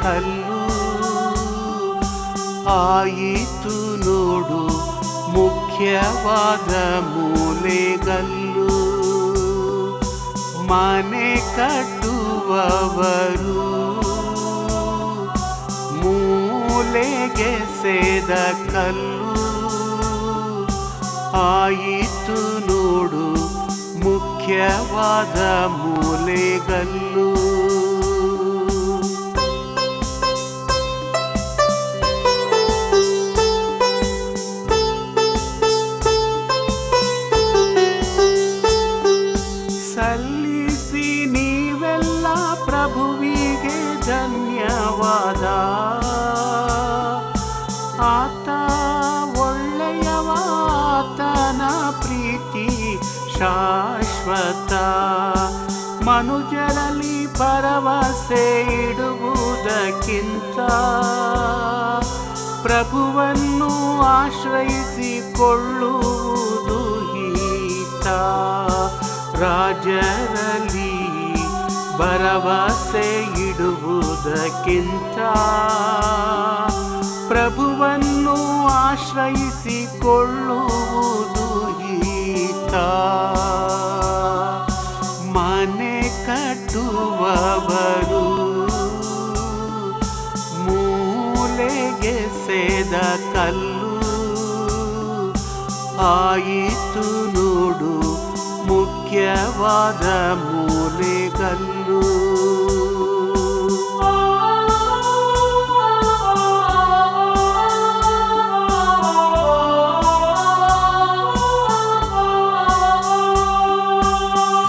ಕಲ್ಲು ಆಯಿತು ನೋಡು ಮುಖ್ಯವಾದ ಮೂಲೆಗಲ್ಲು ಮನೆ ಕಟ್ಟುವವರು ಮೂಲೆಗೆ ಸೇದ ಕಲ್ಲು ಆಯಿತು ನೋಡು ಮುಖ್ಯವಾದ ಮೂಲೆಗಲ್ಲು ಸಲ್ಲಿಸಿ ನೀವೆಲ್ಲ ಪ್ರಭುವಿಗೆ ಧನ್ಯವಾದ. ಆತ ಒಳ್ಳೆಯವಾತನ ಪ್ರೀತಿ ಶಾಶ್ವತ. ಮನುಜರಲ್ಲಿ ಭರವಸೆ ಇಡುವುದಕ್ಕಿಂತ ಪ್ರಭುವನ್ನು ಆಶ್ರಯಿಸಿಕೊಳ್ಳುವುದು ರಾಜರಲ್ಲಿ ಭರವಸೆ ಇಡುವುದಕ್ಕಿಂತ ಪ್ರಭುವನ್ನು ಆಶ್ರಯಿಸಿಕೊಳ್ಳುವುದು ಈತ. ಮನೆ ಕಟ್ಟುವವರು ಮೂಲೆಗೆ ಸೇದ ಕಲ್ಲು ಆಯಿತು ನೋಡು ಮುಖ್ಯವಾದ ಮೂಲೆಗಲ್ಲು.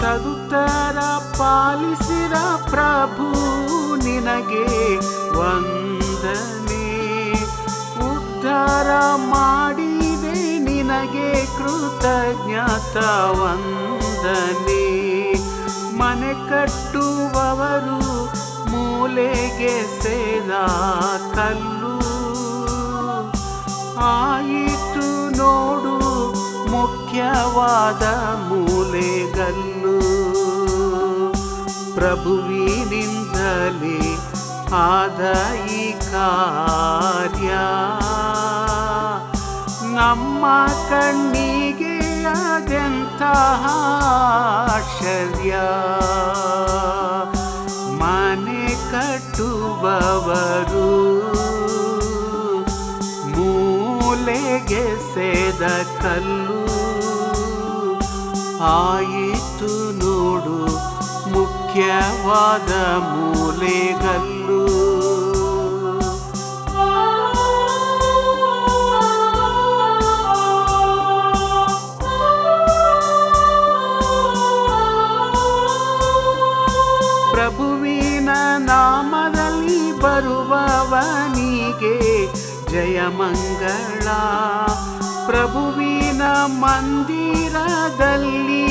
ಸದುತ್ತರ ಪಾಲಿಸಿರ ಪ್ರಭು ನಿನಗೆ ವಂದನೆ. ಉದ್ಧಾರ ಮಾಡಿದೆ ನಿನಗೆ ಕೃತಜ್ಞತ ವಂದನೆ ಮನೆ ಕಟ್ಟುವವರು ಮೂಲೆಗೆ ಸೇದ ಕಲ್ಲು. ಆಯಿತು ನೋಡು ಮುಖ್ಯವಾದ ಮೂಲೆಗಲ್ಲು. ಪ್ರಭುವಿನಿಂದಲೇ ಆದ ಈ ಕಾರ್ಯ. ಕಣ್ಣಿಗೆ ಅದೆಂತಹ ಆಶ್ಚರ್ಯ. ಮನೆ ಕಟ್ಟುವವರು ಮೂಲೆಗೆ ಸೇದ ಕಲ್ಲು. ಆಯಿತು ನೋಡು ಮುಖ್ಯವಾದ ಮೂಲೆಗಲ್ಲು. ಬರುವವನಿಗೆ ಜಯ ಮಂಗಳ. ಪ್ರಭುವಿನ ಮಂದಿರದಲ್ಲಿ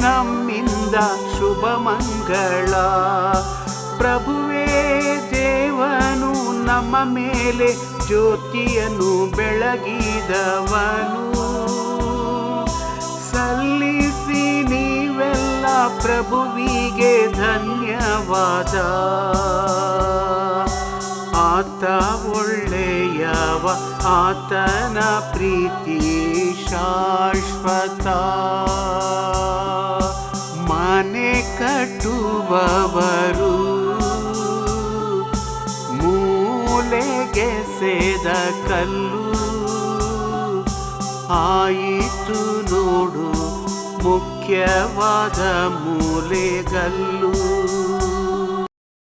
ನಮ್ಮಿಂದ ಶುಭ ಮಂಗಳ. ಪ್ರಭುವೇ ದೇವನು ನಮ್ಮ ಮೇಲೆ ಜ್ಯೋತಿಯನ್ನು ಬೆಳಗಿದವನು. ಸಲ್ಲಿಸಿ ನೀವೆಲ್ಲ ಪ್ರಭುವಿಗೆ ಧನ್ಯವಾದ. ಆತ ಒಳ್ಳೆಯವ ಆತನ ಪ್ರೀತಿ ಶಾಶ್ವತ. ಮನೆ ಕಟ್ಟುವವರು ಮೂಲೆಗೆ ಸೇದ ಕಲ್ಲು. ಆಯಿತು ನೋಡು ಮುಖ್ಯವಾದ ಮೂಲೆಗಲ್ಲು.